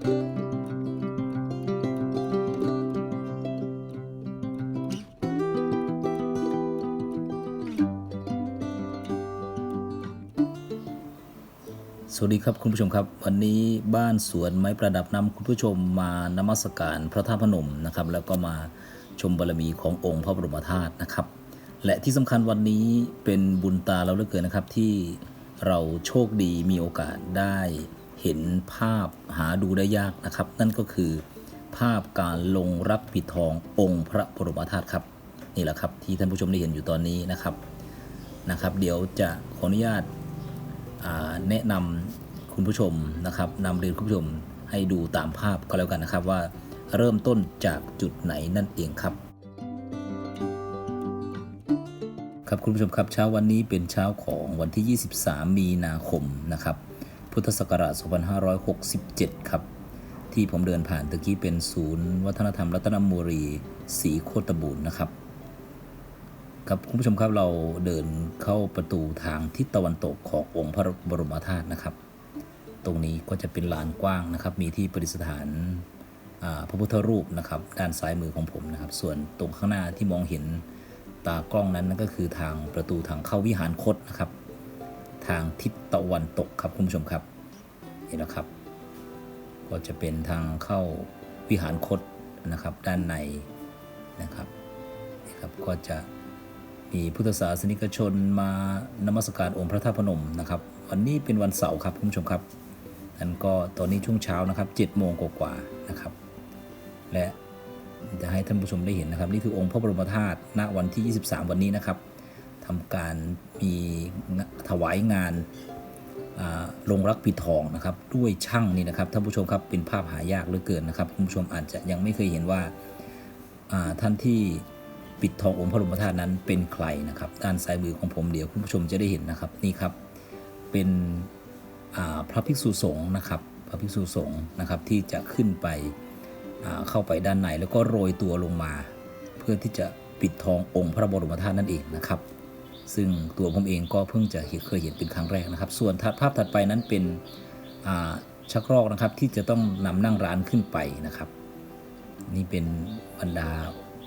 สวัสดีครับคุณผู้ชมครับ วันนี้บ้านสวนไม้ประดับนำคุณผู้ชมมานมัสการพระธาตุพนมนะครับ แล้วก็มาชมบารมีขององค์พระบรมธาตุนะครับ และที่สำคัญวันนี้เป็นบุญตาเราเหลือเกินนะครับที่เราโชคดีมีโอกาสได้ เห็นภาพหาดูได้ยากนะครับ นั่นก็คือ ภาพการลงรับปิดทององค์พระบรมธาตุครับ นี่แหละครับที่ท่านผู้ชมได้เห็นอยู่ตอนนี้นะครับนะครับ เดี๋ยวจะขออนุญาตาแนะนำคุณผู้ชมนะครับนำเรียนคุณผู้ชมให้ดูตามภาพก็แล้วกันนะครับว่าเริ่มต้นจากจุดไหนนั่นเองครับ ครับคุณผู้ชมครับเช้าวันนี้เป็นเช้าของวันที่ 23 มีนาคมนะครับ พุทธศักราช 2567 ครับ ที่ผมเดินผ่านตะกี้เป็นศูนย์ วัฒนธรรมรัตนบุรีศรีโคตบูรณ์นะครับ ครับคุณผู้ชมครับเราเดินเข้าประตูทางทิศตะวันตกขององค์พระบรมธาตุนะครับ ตรงนี้ก็จะเป็นลานกว้างนะครับ มีที่ประดิษฐานพระพุทธรูปนะครับ ด้านซ้ายมือของผมนะครับ ส่วนตรงข้างหน้าที่มองเห็นตากล้องนั้นนั่นก็คือทางประตูทางเข้าวิหารคตนะครับ ทางทิศตะวันตกครับคุณผู้ชมครับ เห็นนะครับ ก็จะเป็นทางเข้าวิหารคตนะครับ ด้านในนะครับนี่ครับ ก็จะมีพุทธศาสนิกชนมานมัสการองค์พระธาตุพนมนะครับ วันนี้เป็นวันเสาร์ครับคุณผู้ชมครับนั่นก็ตอนนี้ช่วงเช้านะครับ7โมงกว่าๆนะครับ และจะให้ท่านผู้ชมได้เห็นนะครับ นี่คือองค์พระบรมธาตุณวันที่ 23 วันนี้นะครับ ทำการมีถวายงานลงรักปิดทองนะครับด้วยช่างนี่นะครับท่านผู้ชมครับเป็นภาพหายากเหลือเกินนะครับคุณผู้ชมอาจจะยังไม่เคยเห็นว่าท่านที่ปิดทององค์พระบรมธาตุนั้นเป็นใครนะครับด้านซ้ายมือของผมเดี๋ยวคุณผู้ชมจะได้เห็นนะครับนี่ครับเป็นพระภิกษุสงฆ์นะครับพระภิกษุสงฆ์นะครับที่จะขึ้นไปเข้าไปด้านในแล้วก็โรยตัวลงมา เพื่อที่จะปิดทององค์พระบรมธาตุนั่นเองนะครับ ซึ่งตัวผมเองก็เพิ่งจะเห็นเคยเห็นเป็นครั้งแรกนะครับ ส่วนภาพถัดไปนั้นเป็นชักรอกนะครับที่จะต้องนำนั่งร้านขึ้นไปนะครับ นี่เป็นบรรดา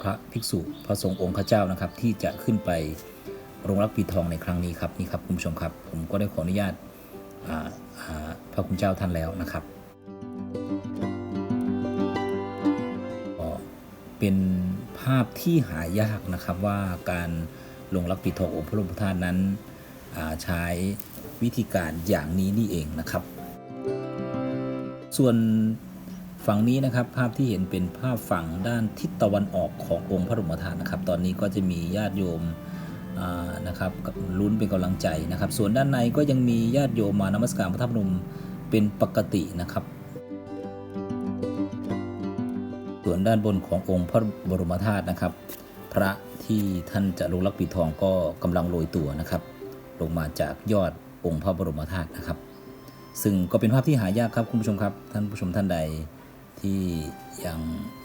พระภิกษุพระสงฆ์องค์ข้าเจ้านะครับ ที่จะขึ้นไปโรงรับปีทองในครั้งนี้ครับนี่ครับคุณผู้ชมครับผมก็ได้ขออนุญาตพระคุณเจ้าท่านแล้วนะครับเป็นภาพที่หายากนะครับว่าการ ลงรับปีทององค์พระบรมธาตุนั้นใช้วิธีการอย่างนี้นี่เองนะครับ ส่วนฝั่งนี้นะครับภาพที่เห็นเป็นภาพฝั่งด้านทิศตะวันออกขององค์พระบรมธาตุนะครับ ตอนนี้ก็จะมีญาติโยมนะครับกับลุ้นเป็นกำลังใจนะครับ ส่วนด้านในก็ยังมีญาติโยมมานมัสการพระธาตุพนมเป็นปกตินะครับ ส่วนด้านบนขององค์พระบรมธาตุนะครับ พระ ที่ท่านจะลงรับปิดทองก็กำลังโรยตัวนะครับ ลงมาจากยอดองค์พระบรมธาตุนะครับ ซึ่งก็เป็นภาพที่หายากครับคุณผู้ชมครับ ท่านผู้ชมท่านใดที่ยัง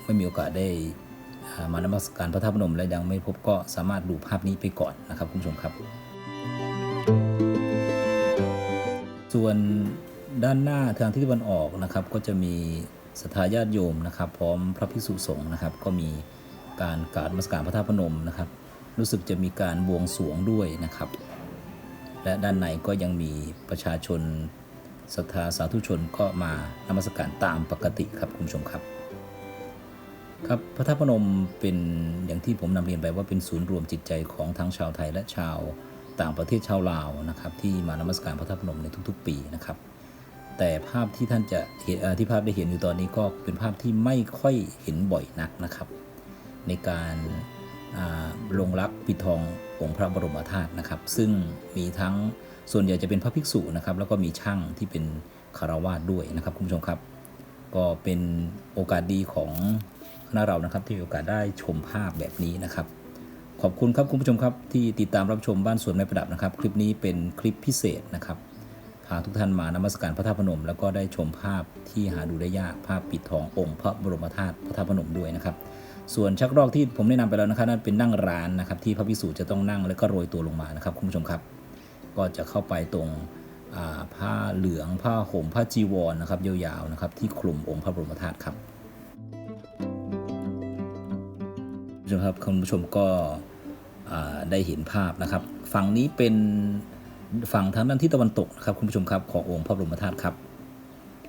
ไม่มีโอกาสได้อ่ามานมัสการพระธาตุพนมและยังไม่พบก็สามารถดูภาพนี้ไปก่อนนะครับคุณผู้ชมครับ ส่วนด้านหน้าทางทิศตะวันออกนะครับ ก็จะมีสทธาญาติโยมนะครับ พร้อมพระภิกษุสงฆ์นะครับ ก็มี การกราบมัสการพระธาตุพนมนะครับ รู้สึกจะมีการบวงสรวงด้วยนะครับ และด้านในก็ยังมีประชาชนศรัทธาสาธุชนก็มานมัสการตามปกติครับคุณผู้ชมครับ ครับพระธาตุพนมเป็นอย่างที่ผมนำเรียนไปว่าเป็นศูนย์รวมจิตใจของทั้งชาวไทยและชาวต่างประเทศชาวลาวนะครับ ที่มานมัสการพระธาตุพนมในทุก ๆ ปีนะครับแต่ภาพที่ท่านจะเห็นที่ภาพได้เห็นอยู่ตอนนี้ก็เป็นภาพที่ไม่ค่อยเห็นบ่อยนักนะครับ ในการลงรักปิดทององค์พระบรมธาตุนะครับ ซึ่งมีทั้งส่วนใหญ่จะเป็นพระภิกษุนะครับ แล้วก็มีช่างที่เป็นคารวาสด้วยนะครับคุณผู้ชมครับ ก็เป็นโอกาสดีของคณะเรานะครับ ที่มีโอกาสได้ชมภาพแบบนี้นะครับ ขอบคุณครับคุณผู้ชมครับ ที่ติดตามรับชมบ้านสวนไม้ประดับนะครับ คลิปนี้เป็นคลิปพิเศษนะครับพาทุกท่านมานมัสการพระธาตุพนม แล้วก็ได้ชมภาพที่หาดูได้ยากภาพปิดทององค์พระบรมธาตุพระธาตุพนมด้วยนะครับ ส่วนชักรอกที่ผมแนะนำไปแล้วนะครับนั่นเป็นนั่งร้านนะครับที่พระพิสุจะต้องนั่งแล้วก็โรยตัวลงมานะครับคุณผู้ชมครับ ก็จะเข้าไปตรงผ้าเหลืองผ้าห่มผ้าจีวรนะครับยาวๆนะครับที่คลุมองค์พระบรมธาตุครับคุณผู้ชมครับคุณผู้ชมก็ได้เห็นภาพนะครับ ฝั่งนี้เป็นฝั่งทางด้านที่ตะวันตกนะครับคุณผู้ชมครับขององค์พระบรมธาตุครับ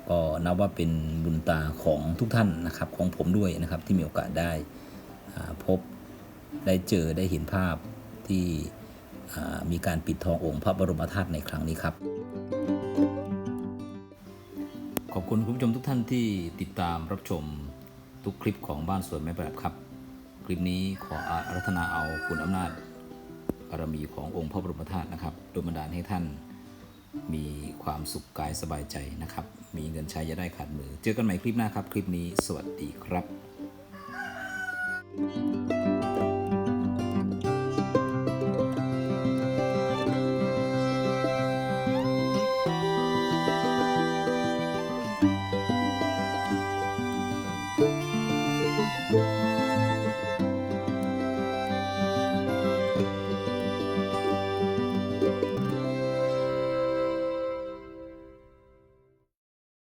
ก็นับว่าเป็นบุญตาของทุกท่านนะครับของผมด้วยนะครับที่มีโอกาสได้พบได้เจอได้เห็นภาพที่มีการปิดทององค์พระบรมธาตุในครั้งนี้ครับ ขอบคุณคุณผู้ชมทุกท่านที่ติดตามรับชมทุกคลิปของบ้านสวนแม่ประดับครับ คลิปนี้ขออารัธนาเอาคุณอำนาจบารมีขององค์พระบรมธาตุนะครับโดยบันดาลให้ท่าน มีความสุขกายสบายใจนะครับ มีเงินใช้จะได้ขาดมือ เจอกันใหม่คลิปหน้าครับ คลิปนี้สวัสดีครับ